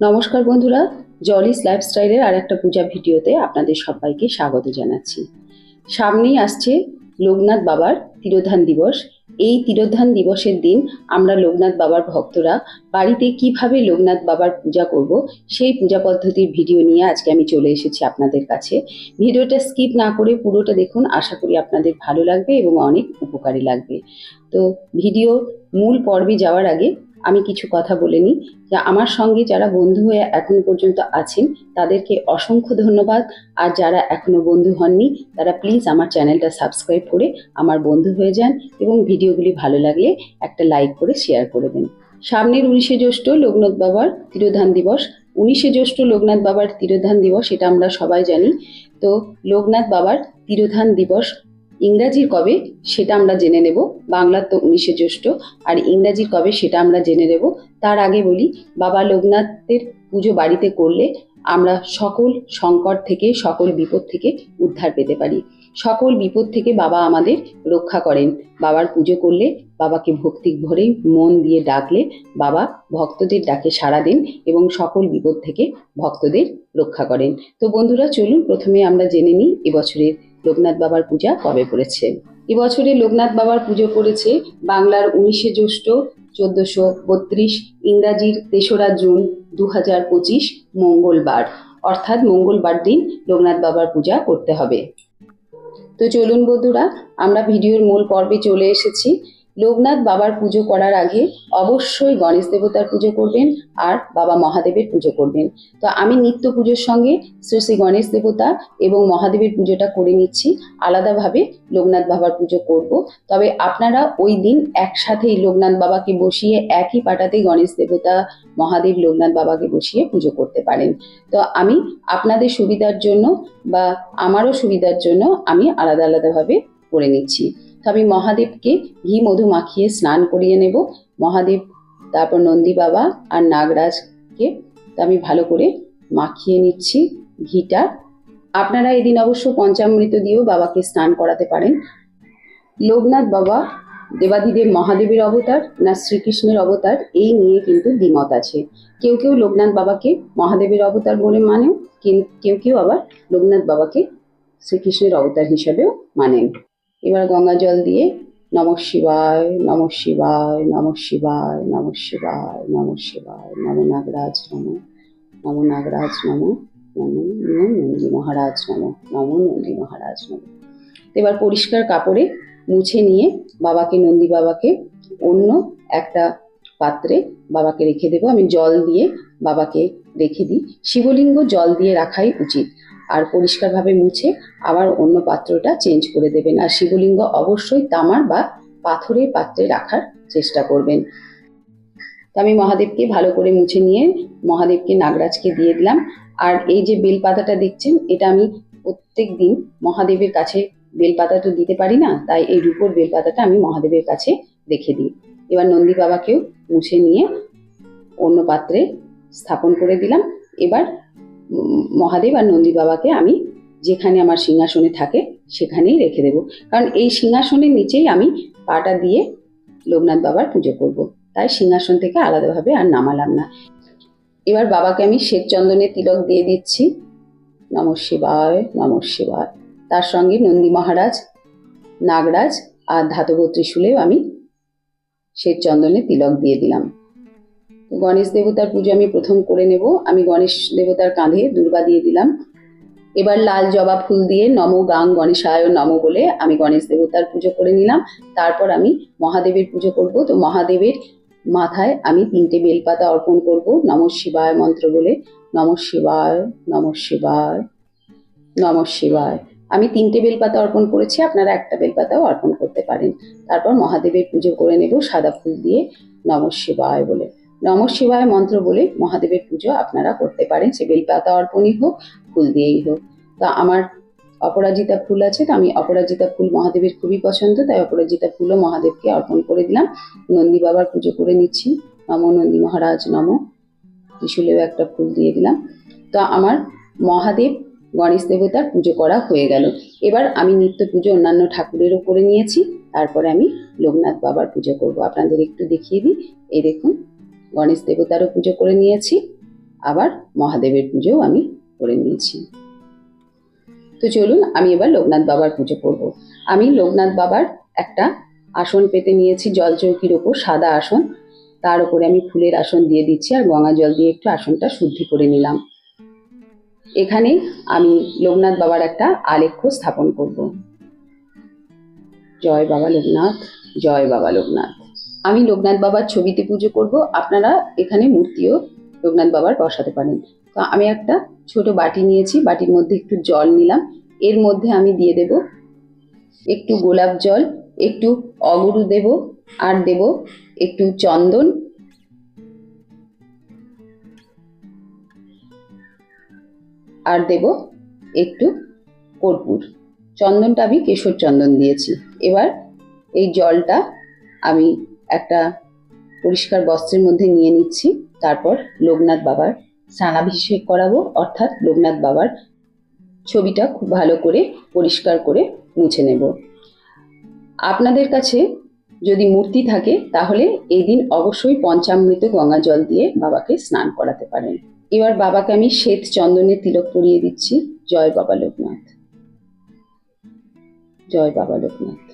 নমস্কার বন্ধুরা জলিস লাইফস্টাইলের আর একটা পূজা ভিডিওতে আপনাদের সবাইকে স্বাগত জানাচ্ছি। সামনেই আসছে লোকনাথ বাবার তিরোধান দিবস। এই তিরোধান দিবসের দিন আমরা লোকনাথ বাবার ভক্তরা বাড়িতে কীভাবে লোকনাথ বাবার পূজা করব, সেই পূজা পদ্ধতির ভিডিও নিয়ে আজকে আমি চলে এসেছি আপনাদের কাছে। ভিডিওটা স্কিপ না করে পুরোটা দেখুন, আশা করি আপনাদের ভালো লাগবে এবং অনেক উপকারী লাগবে। তো ভিডিও মূল পর্বে যাওয়ার আগে আমি কিছু কথা বলে নিই। যে আমার সঙ্গে যারা বন্ধু হয়ে এখন পর্যন্ত আছেন, তাদেরকে অসংখ্য ধন্যবাদ। আর যারা এখনও বন্ধু হননি, তারা প্লিজ আমার চ্যানেলটা সাবস্ক্রাইব করে আমার বন্ধু হয়ে যান এবং ভিডিওগুলি ভালো লাগলে একটা লাইক করে শেয়ার করে দেন। সামনের উনিশে জ্যৈষ্ঠ লোকনাথ বাবার তিরোধান দিবস। উনিশে জ্যৈষ্ঠ লোকনাথ বাবার তিরোধান দিবস, এটা আমরা সবাই জানি। তো লোকনাথ বাবার তিরোধান দিবস ইংরাজির কবে সেটা আমরা জেনে নেব, বাংলার তো উনিশে জ্যৈষ্ঠ, আর ইংরাজির কবে সেটা আমরা জেনে নেব। তার আগে বলি, বাবা লোকনাথের পুজো বাড়িতে করলে আমরা সকল সংকট থেকে, সকল বিপদ থেকে উদ্ধার পেতে পারি। সকল বিপদ থেকে বাবা আমাদের রক্ষা করেন। বাবার পুজো করলে বাবাকে ভক্তি ভরে মন দিয়ে ডাকলে বাবা ভক্তদের ডাকে সাড়া দেন এবং সকল বিপদ থেকে ভক্তদের রক্ষা করেন। তো বন্ধুরা, চলুন প্রথমে আমরা জেনে নিই এবছরের লোকনাথ বাবার পূজা কবে করেছে এবছরে লোকনাথ বাবার পুজো করেছে বাংলার উনিশে জ্যৈষ্ঠ চোদ্দশো বত্রিশ, ইংরাজির তেসরা জুন দু হাজার পঁচিশ, মঙ্গলবার। অর্থাৎ মঙ্গলবার দিন লোকনাথ বাবার পূজা করতে হবে। তো চলুন বন্ধুরা, আমরা ভিডিওর মূল পর্বে চলে এসেছি। লোকনাথ বাবার পুজো করার আগে অবশ্যই গণেশ দেবতার পুজো করবেন আর বাবা মহাদেবের পুজো করবেন। তো আমি নিত্য পুজোর সঙ্গে শ্রী শ্রী গণেশ দেবতা এবং মহাদেবের পুজোটা করে নিচ্ছি। আলাদাভাবে লোকনাথ বাবার পুজো করব। তবে আপনারা ওই দিন একসাথেই লোকনাথ বাবাকে বসিয়ে একই পাটাতে গণেশ দেবতা, মহাদেব, লোকনাথ বাবাকে বসিয়ে পুজো করতে পারেন। তো আমি আপনাদের সুবিধার জন্য বা আমারও সুবিধার জন্য আমি আলাদা আলাদাভাবে করে নিচ্ছি। আমি মহাদেবকে ঘি মধু মাখিয়ে স্নান করিয়ে নেব। মহাদেব, তারপর নন্দী বাবা আর নাগরাজকে আমি ভালো করে মাখিয়ে নিচ্ছি ঘিটা। আপনারা এদিন অবশ্য পঞ্চামৃত দিয়েও বাবাকে স্নান করাতে পারেন। লোকনাথ বাবা, দেবাদিদেব মহাদেবের অবতার না শ্রীকৃষ্ণের অবতার, এই নিয়ে কিন্তু দ্বিমত আছে। কেউ কেউ লোকনাথ বাবাকে মহাদেবের অবতার বলে মানেও কিন- কেউ কেউ আবার লোকনাথ বাবাকে শ্রীকৃষ্ণের অবতার হিসাবেও মানেন। এবার গঙ্গা জল দিয়ে নম শিবায় নম শিবায় নম শিবায় নম শিবায় নম শিবায়, নম নাগরাজ নম নম নাগরাজ নম নম নন্দী মহারাজ নম নম নন্দী মহারাজ নম। এবার পরিষ্কার কাপড়ে মুছে নিয়ে বাবাকে, নন্দী বাবাকে অন্য একটা পাত্রে বাবাকে রেখে দেবো। আমি জল দিয়ে বাবাকে রেখে দিই। শিবলিঙ্গ জল দিয়ে রাখাই উচিত। আর পরিষ্কারভাবে মুছে আবার অন্য পাত্রটা চেঞ্জ করে দেবেন। আর শিবলিঙ্গ অবশ্যই তামার বা পাথরের পাত্রে রাখার চেষ্টা করবেন। তো আমি মহাদেবকে ভালো করে মুছে নিয়ে মহাদেবকে নাগরাজকে দিয়ে দিলাম। আর এই যে বেলপাতাটা দেখছেন, এটা আমি প্রত্যেক দিন মহাদেবের কাছে বেলপাতা তো দিতে পারি না, তাই এই রূপোর বেলপাতাটা আমি মহাদেবের কাছে রেখে দিই। এবার নন্দী বাবাকেও মুছে নিয়ে অন্য পাত্রে স্থাপন করে দিলাম। এবার মহাদেব আর নন্দী বাবাকে আমি যেখানে আমার সিংহাসনে থাকে সেখানেই রেখে দেব। কারণ এই সিংহাসনের নিচেই আমি পাটা দিয়ে লোকনাথ বাবার পুজো করব। তাই সিংহাসন থেকে আলাদাভাবে আর নামালাম না। এবার বাবাকে আমি শ্বেত চন্দনের তিলক দিয়ে দিচ্ছি। নম শিবায় নম শিবায়। তার সঙ্গে নন্দী মহারাজ, নাগরাজ আর ধাতব ত্রিশূলেও আমি শ্বেত চন্দনের তিলক দিয়ে দিলাম। গণেশ দেবতার পুজো আমি প্রথম করে নেব। আমি গণেশ দেবতার কাঁধে দুর্বা দিয়ে দিলাম। এবার লাল জবা ফুল দিয়ে নম গাং গণেশায় নম বলে আমি গণেশ দেবতার পুজো করে নিলাম। তারপর আমি মহাদেবের পুজো করব। তো মহাদেবের মাথায় আমি তিনটে বেলপাতা অর্পণ করব। নম শিবায় মন্ত্র বলে নম শিবায় নম শিবায় নম শিবায়। আমি তিনটে বেলপাতা অর্পণ করেছি। আপনারা একটা বেলপাতাও অর্পণ করতে পারেন। তারপর মহাদেবের পুজো করে নেব সাদা ফুল দিয়ে নম শিবায় বলে। নম শিবায় মন্ত্র বলে মহাদেবের পুজো আপনারা করতে পারেন। সে বেলপাতা অর্পণই হোক, ফুল দিয়েই হোক। তা আমার অপরাজিতা ফুল আছে, তো আমি অপরাজিতা ফুল মহাদেবের খুবই পছন্দ, তাই অপরাজিতা ফুলও মহাদেবকে অর্পণ করে দিলাম। নন্দী বাবার পুজো করে নিচ্ছি। নম নন্দী মহারাজ, নম। ত্রিশূলেও একটা ফুল দিয়ে দিলাম। তো আমার মহাদেব গণেশ দেবতার পুজো করা হয়ে গেল। এবার আমি নিত্য পুজো অন্যান্য ঠাকুরেরও করে নিয়েছি। তারপরে আমি লোকনাথ বাবার পুজো করব। আপনাদের একটু দেখিয়ে দিই। এই দেখুন। গণেশ দেবতারও পুজো করে নিয়েছি, আবার মহাদেবের পুজোও আমি করে নিয়েছি। তো চলুন, আমি এবার লোকনাথ বাবার পুজো করব। আমি লোকনাথ বাবার একটা আসন পেতে নিয়েছি, জল চৌকির ওপর সাদা আসন। তার উপরে আমি ফুলের আসন দিয়ে দিচ্ছি আর গঙ্গা জল দিয়ে একটু আসনটা শুদ্ধি করে নিলাম। এখানে আমি লোকনাথ বাবার একটা আলেখ্য স্থাপন করব। জয় বাবা লোকনাথ, জয় বাবা লোকনাথ। আমি লোকনাথ বাবার ছবিতে পুজো করব। আপনারা এখানে মূর্তিও লোকনাথ বাবার বসাতে পারেন। তো আমি একটা ছোট বাটি নিয়েছি। বাটির মধ্যে একটু জল নিলাম। এর মধ্যে আমি দিয়ে দেব একটু গোলাপ জল, একটু অগরু দেব, আর দেব একটু চন্দন। আর দেব একটু কর্পূর। চন্দনটা আমি কেশর চন্দন দিয়েছি। এবার এই জলটা আমি একটা পরিষ্কার বস্ত্রের মধ্যে নিয়ে নিচ্ছি। তারপর লোকনাথ বাবার স্নানাভিষেক করাবো। অর্থাৎ লোকনাথ বাবার ছবিটা খুব ভালো করে পরিষ্কার করে মুছে নেব। আপনাদের কাছে যদি মূর্তি থাকে, তাহলে এই দিন অবশ্যই পঞ্চামৃত গঙ্গা জল দিয়ে বাবাকে স্নান করাতে পারেন। এবার বাবাকে আমি শ্বেত চন্দনের তিলক পরিয়ে দিচ্ছি। জয় বাবা লোকনাথ। জয় বাবা লোকনাথ।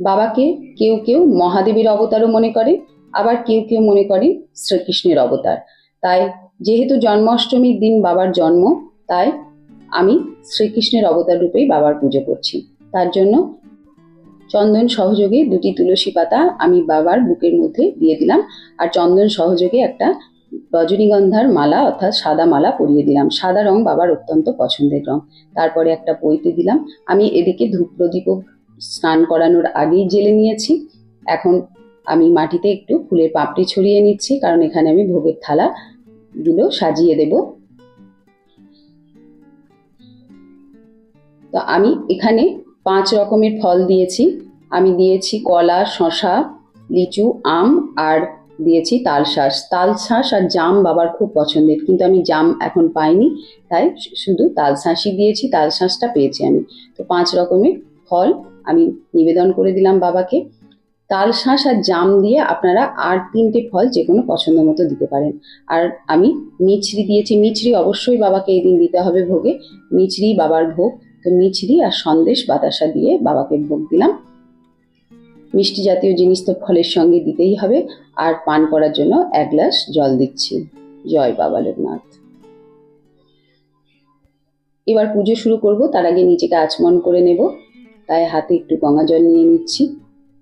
বাবাকে কেউ কেউ মহাদেবের অবতারও মনে করে, আবার কেউ কেউ মনে করে শ্রীকৃষ্ণের অবতার। তাই যেহেতু জন্মাষ্টমীর দিন বাবার জন্ম, তাই আমি শ্রীকৃষ্ণের অবতার রূপেই বাবার পুজো করছি। তার জন্য চন্দন সহযোগে দুটি তুলসী পাতা আমি বাবার বুকের মধ্যে দিয়ে দিলাম, আর চন্দন সহযোগে একটা রজনীগন্ধার মালা অর্থাৎ সাদা মালা পরিয়ে দিলাম। সাদা রং বাবার অত্যন্ত পছন্দের রং। তারপরে একটা পইতে দিলাম। আমি এদিকে ধূপ প্রদীপও স্নান করানোর আগেই জেলে নিয়েছি। এখন আমি মাটিতে একটু ফুলের পাপড়ি ছড়িয়ে নিচ্ছি, কারণ এখানে আমি ভোগের থালা গুলো সাজিয়ে দেব। তো আমি এখানে পাঁচ রকমের ফল দিয়েছি। আমি দিয়েছি কলা শশা লিচু, আম, আর দিয়েছি তালশাঁস তালশাঁস আর জাম বাবার খুব পছন্দের, কিন্তু আমি জাম এখন পাইনি, তাই শুধু তালশাঁসই দিয়েছি তালশাঁসটা পেয়েছি আমি। তো পাঁচ রকমের ফল আমি নিবেদন করে দিলাম বাবাকে। তালশাঁস আর জাম দিয়ে আপনারা আর তিনটে ফল যে কোনো পছন্দ মতো দিতে পারেন। আর আমি মিছরি দিয়েছি। মিছরি অবশ্যই বাবাকে এই দিন দিতে হবে ভোগে। মিছরি বাবার ভোগ। তো মিছরি আর সন্দেশ বাতাসা দিয়ে বাবাকে ভোগ দিলাম। মিষ্টি জাতীয় জিনিস তো ফলের সঙ্গে দিতেই হবে। আর পান করার জন্য এক গ্লাস জল দিচ্ছি। জয় বাবা লোকনাথ। এবার পুজো শুরু করব। তার আগে নিজেকে আচমন করে নেব। তাই হাতে একটু গঙ্গা জল নিয়ে নিচ্ছি।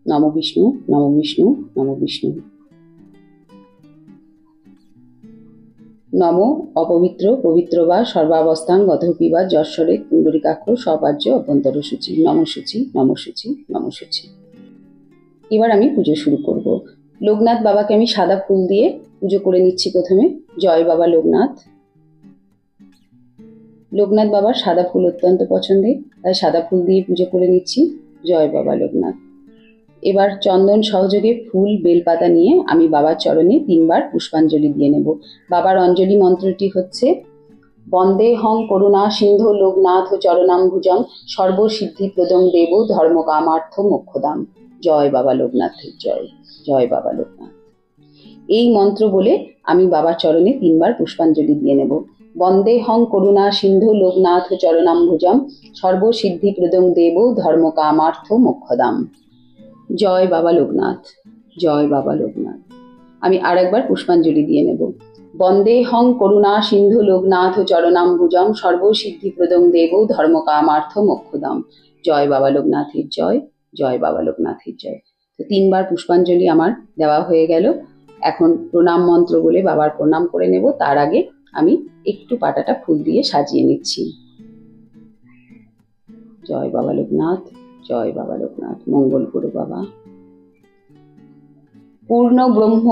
নম বিষ্ণু নম বিষ্ণু নম বিষ্ণু। নম, অপবিত্র, পবিত্র বা সর্বাবস্থান গতপি বা যশ্বরে কুণ্ডরিকাক্ষ সবার্য অভ্যন্তর সূচি নম সূচি নম সূচি নম সূচি এবার আমি পুজো শুরু করব। লোকনাথ বাবাকে আমি সাদা ফুল দিয়ে পুজো করে নিচ্ছি প্রথমে। জয় বাবা লোকনাথ। লোকনাথ বাবার সাদা ফুল অত্যন্ত পছন্দের, তাই সাদা ফুল দিয়ে পুজো করে নিচ্ছি। জয় বাবা লোকনাথ। এবার চন্দন সহযোগে ফুল, বেলপাতা নিয়ে আমি বাবার চরণে তিনবার পুষ্পাঞ্জলি দিয়ে নেব। বাবার অঞ্জলি মন্ত্রটি হচ্ছে, বন্দে হং করুণা সিন্ধু লোকনাথ চরণাম্বুজং সর্বসিদ্ধি প্রদং দেব ধর্ম কামার্থ মোক্ষদাম। জয় বাবা লোকনাথের জয়। জয় বাবা লোকনাথ। এই মন্ত্র বলে আমি বাবার চরণে তিনবার পুষ্পাঞ্জলি দিয়ে নেব। বন্দে হং করুণা সিন্ধু লোকনাথ চরণাম্বুজম সর্বসিদ্ধি প্রদং দেব ধর্ম কামার্থ মোক্ষদাম জয় বাবা লোকনাথ, জয় বাবা লোকনাথ। আমি আর একবার পুষ্পাঞ্জলি দিয়ে নেব। বন্দে হং করুণা সিন্ধু লোকনাথ চরণাম্বুজম সর্বসিদ্ধি প্রদং দেব ধর্ম কামার্থ মোক্ষদাম জয় বাবা লোকনাথের জয় জয় বাবা লোকনাথের জয়। তো তিনবার পুষ্পাঞ্জলি আমার দেওয়া হয়ে গেল। এখন প্রণাম মন্ত্র বলে বাবার প্রণাম করে নেব। তার আগে আমি একটু পাটাটা ফুল দিয়ে সাজিয়ে নিচ্ছি। জয় বাবা লোকনাথ, জয় বাবা লোকনাথ, মঙ্গল করু বাবা। পূর্ণ ব্রহ্ম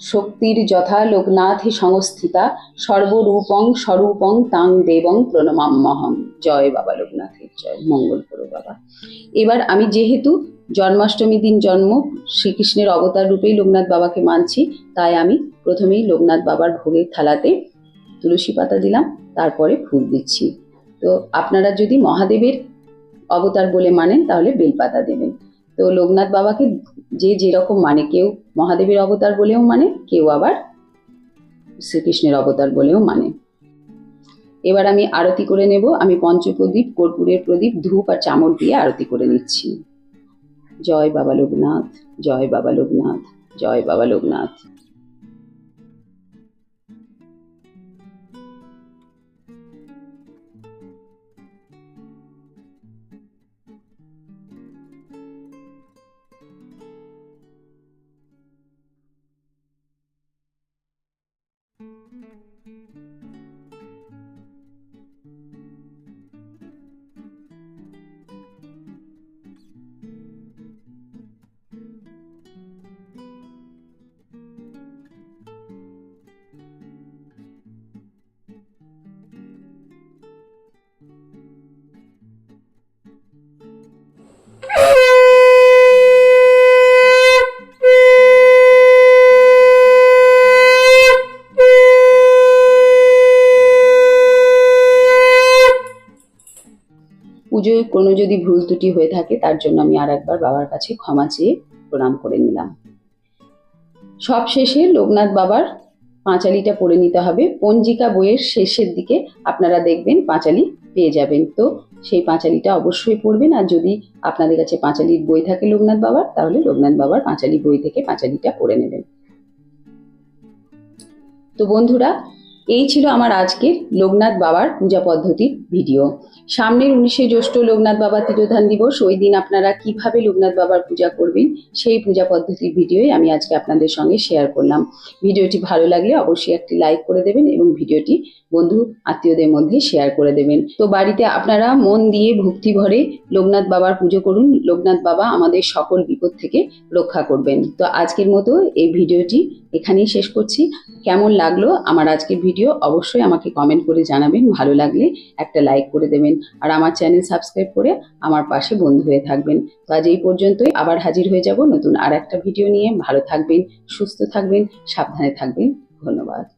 শক্তির যথা লোকনাথে সংস্থিতা, সর্বরূপং স্বরূপং তাং দেবং প্রণমাম্যহম জয় বাবা লোকনাথের জয়, মঙ্গল করো বাবা। এবার আমি যেহেতু জন্মাষ্টমী দিন জন্ম, শ্রীকৃষ্ণের অবতার রূপেই লোকনাথ বাবাকে মানছি, তাই আমি প্রথমেই লোকনাথ বাবার ভোগের থালাতে তুলসী পাতা দিলাম, তারপরে ফুল দিচ্ছি। তো আপনারা যদি মহাদেবের অবতার বলে মানেন, তাহলে বেলপাতা দেবেন। তো লোকনাথ বাবাকে যে যেরকম মানে কেউ মহাদেবের অবতার বলেও মানে কেউ আবার শ্রীকৃষ্ণের অবতার বলেও মানে। এবার আমি আরতি করে নেব। আমি পঞ্চপ্রদীপ, কর্পূরের প্রদীপ, ধূপ আর চামড় দিয়ে আরতি করে নিচ্ছি। জয় বাবা লোকনাথ, জয় বাবা লোকনাথ, জয় বাবা লোকনাথ। পুজোয় কোনো যদি ভুল ত্রুটি হয়ে থাকে, তার জন্য আমি আর একবার বাবার কাছে ক্ষমা চেয়ে প্রণাম করে নিলাম। সব শেষে লোকনাথ বাবার পাঁচালিটা পড়ে নিতে হবে। পঞ্জিকা বইয়ের শেষের দিকে আপনারা দেখবেন পাঁচালি পেয়ে যাবেন। তো সেই পাঁচালিটা অবশ্যই পড়বেন। আর যদি আপনাদের কাছে পাঁচালির বই থাকে লোকনাথ বাবার, তাহলে লোকনাথ বাবার পাঁচালি বই থেকে পাঁচালিটা পড়ে নেবেন। তো বন্ধুরা এই ছিল আমার আজকের লোকনাথ বাবার পূজা পদ্ধতির ভিডিও। সামনের উনিশে জ্যৈষ্ঠ লোকনাথ বাবা তিরোধান দিবস, ওই দিন আপনারা কীভাবে লোকনাথ বাবার পূজা করবেন, সেই পূজা পদ্ধতির ভিডিওই আমি আজকে আপনাদের সঙ্গে শেয়ার করলাম। ভিডিওটি ভালো লাগলে অবশ্যই একটি লাইক করে দেবেন এবং ভিডিওটি বন্ধু, আত্মীয়দের মধ্যে শেয়ার করে দেবেন। তো বাড়িতে আপনারা মন দিয়ে, ভক্তি ভরে লোকনাথ বাবার পুজো করুন, লোকনাথ বাবা আমাদের সকল বিপদ থেকে রক্ষা করবেন। তো আজকের মতো এই ভিডিওটি এখানেই শেষ করছি। কেমন লাগল আমার আজকের ভিডিও অবশ্যই আমাকে কমেন্ট করে জানাবেন। ভালো লাগলে একটা লাইক করে দেবেন। আর আমার চ্যানেল সাবস্ক্রাইব করে আমার পাশে বন্ধু হয়ে থাকবেন। তো আজ এই পর্যন্তই আবার হাজির হয়ে যাব নতুন আর একটা ভিডিও নিয়ে। ভালো থাকবেন, সুস্থ থাকবেন, সাবধানে থাকবেন। ধন্যবাদ।